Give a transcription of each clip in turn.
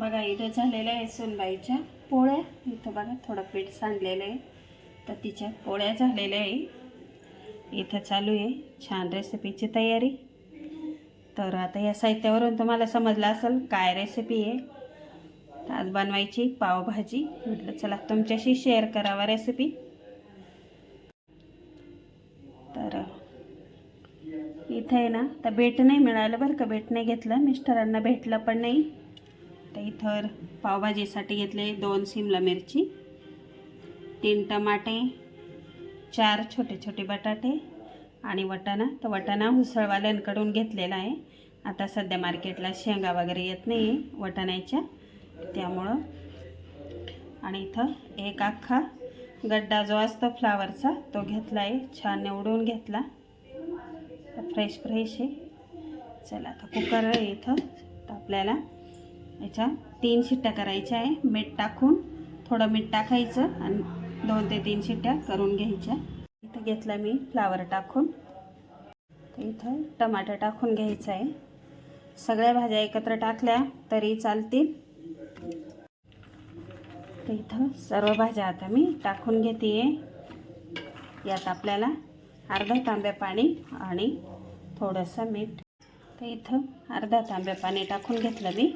बघा इथं झालेलं आहे सोनबाईच्या पोळ्या. इथं बघा थोडं पीठ सांडलेलं आहे. तर तिच्या पोळ्या झालेल्या आहे. इथं चालू आहे छान रेसिपीची तयारी. तर आता या साहित्यावरून तुम्हाला समजलं असेल काय रेसिपी आहे. तर आज बनवायची पावभाजी. म्हटलं चला तुमच्याशी शेअर करावा रेसिपी तर इथं आहे ना तर बेट नाही मिळालं बरं का बेट नाही घेतलं. मिस्टरांना भेटलं पण नाही. तर इथं पावभाजीसाठी घेतले दोन सिमला मिरची तीन टमाटे चार छोटे छोटे बटाटे आणि वटाणा. तर वटाणा उसळवाल्यांकडून घेतलेला आहे. आता सध्या मार्केटला शेंगा वगैरे येत नाही आहे वटाण्याच्या त्यामुळं. आणि इथं एक अख्खा गड्डा जो असतो फ्लावरचा तो घेतला आहे. छान निवडून घेतला. फ्रेश फ्रेश आहे. चला आता कुकर इथं. तर आपल्याला याच्या तीन शिट्ट्या करायच्या आहे. मीठ टाकून थोडं मीठ टाकायचं आणि दोन ते तीन शिट्ट्या करून घ्यायच्या. इथं घेतला मी फ्लावर टाकून. तर इथं टमाटर टाकून घ्यायचं आहे. सगळ्या भाज्या एकत्र टाकल्या तरी चालतील. तर इथं सर्व भाज्या आता मी टाकून घेते यात आपल्याला अर्धा तांब्या पाणी आणि थोडंसं मीठ. तर इथं अर्धा तांब्या पाणी टाकून घेतलं मी.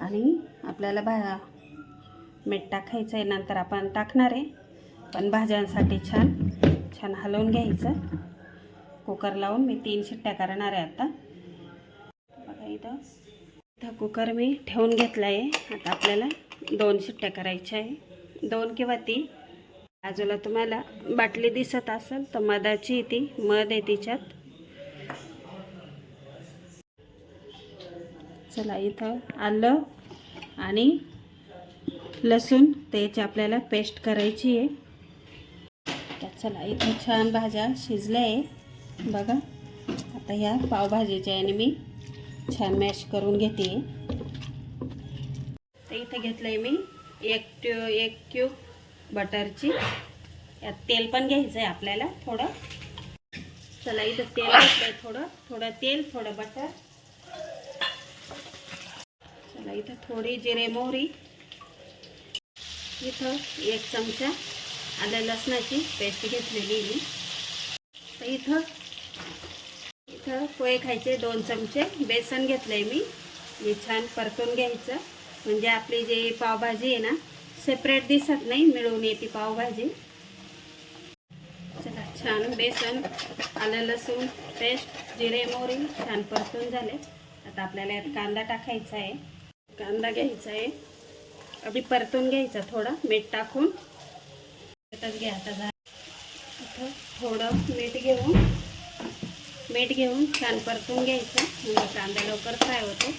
आणि आपल्याला भा मीठ टाकायचं आहे नंतर आपण टाकणार आहे. पण भाज्यांसाठी छान छान हलवून घ्यायचं. कुकर लावून मी तीन शिट्ट्या करणार आहे आता. बघा इथं. इथं कुकर मी ठेवून घेतला आहे. आता आपल्याला दोन शिट्ट्या करायच्या आहे. दोन किंवा तीन. बाजूला तुम्हाला बाटली दिसत असेल तर मधाची ती. मध आहे तिच्यात. चला इथं आलं. आणि लसूण त्याची आपल्याला पेस्ट करायची आहे. चला इथं छान भाज्या शिजल्या आहे. बघा आता ह्या पावभाजीच्या याने मी छान मॅश करून घेते. तर इथं घेतलं आहे मी एक ट्यू एक क्यूब बटरची. यात तेल पण घ्यायचं आहे आपल्याला थोडं. चला इथं तेल घेतलं आहे थोडं. थोडं तेल थोडं बटर. चला इथं थोडी जिरे मोहरी. इथं एक चमचा आलं लसणाची पेस्ट घेतलेली मी. तर इथं इथं पोहे खायचे दोन चमचे. बेसन घेतलं आहे मी. हे छान परतून घ्यायचं. म्हणजे आपली जी पावभाजी आहे ना सेपरेट दिसत नाही मिळून येते पावभाजी. चला छान बेसन आलं लसूण पेस्ट जिरे मोहरी छान परतून झाले. आता आपल्याला यात कांदा टाकायचा आहे. कांदा घ्यायचा आहे. अगदी परतून घ्यायचा थोडा मीठ टाकून. त्यातच घ्या आता झा थोडं मीठ घेऊन मीठ घेऊन छान परतून घ्यायचं. म्हणजे कांदा लवकर फ्राय होतो.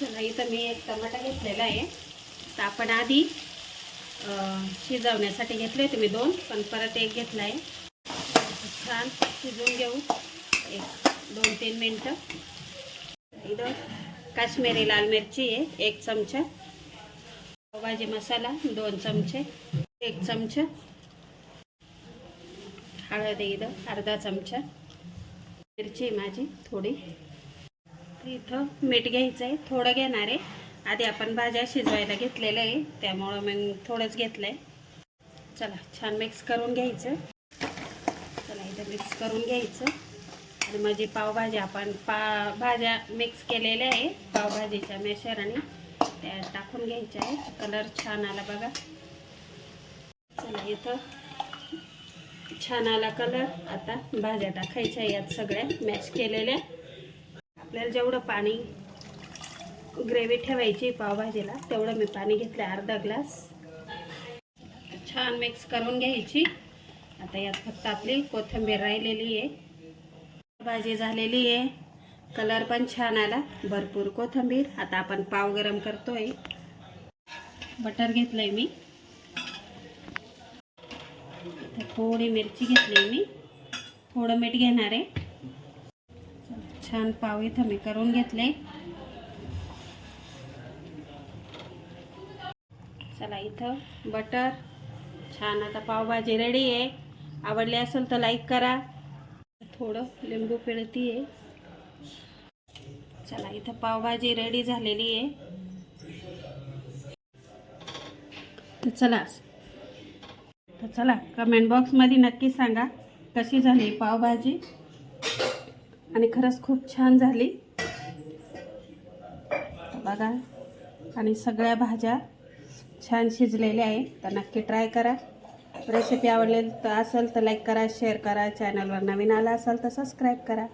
चला इथं मी एक टमाटा घेतलेला आहे. तर आपण आधी शिजवण्यासाठी घेतले तुम्ही दोन पण परत एक घेतला आहे छान शिजवून घेऊ. एक. दोन तीन मिनटं. इथं काश्मीरी लाल मिरची आहे एक चमचा. भाजी मसाला दोन चमचे एक चमचा. हळद इथं अर्धा चमचा. मिरची आहे माझी थोडी. इथं मीठ घ्यायचं आहे थोडं घेणार आहे. आधी आपण भाज्या शिजवायला घेतलेलं आहे त्यामुळं मग थोडंच घेतलं आहे चला छान मिक्स करून घ्यायचं. चला इथं मिक्स करून घ्यायचं. आणि माझी म्हणजे पावभाजी आपण पा भाज्या मिक्स केलेल्या आहे पावभाजीच्या मेशराने त्या टाकून घ्यायच्या आहे कलर छान आला बघा. चला इथं छान आला कलर आता भाज्या टाकायच्या यात सगळ्या मॅश केलेल्या. आपल्याला जेवढं पाणी ग्रेव्ही ठेवायची पावभाजीला तेवढं मी पाणी घेतलं अर्धा ग्लास छान मिक्स करून घ्यायची. आता यात फक्त आपली कोथिंबीर राहिलेली आहे. भाजी झालेली आहे. कलर पण छान आला. भरपूर कोथंबीर. आता आपण पाव गरम करतोय. बटर घेतलंय मी. इथं थोडी मिरची घेतली मी. थोडं मीठ घेणार आहे. छान पाव इथं मी करून घेतले. चला इथं बटर छान आता पावभाजी रेडी आहे. आवडली असेल तर लाईक करा. थोडं लिंबू पिळती आहे चला इथं पावभाजी रेडी झालेली आहे. तर चला तर चला कमेंट बॉक्समध्ये नक्की सांगा कशी झाली पावभाजी. आणि खरंच खूप छान झाली. बघा आणि सगळ्या भाज्या छान शिजलेल्या आहे तर नक्की ट्राय करा. रेसिपी आवडलेली तर असेल तर लाईक करा शेअर करा चॅनलवर नवीन आला असाल तर सबस्क्राईब करा.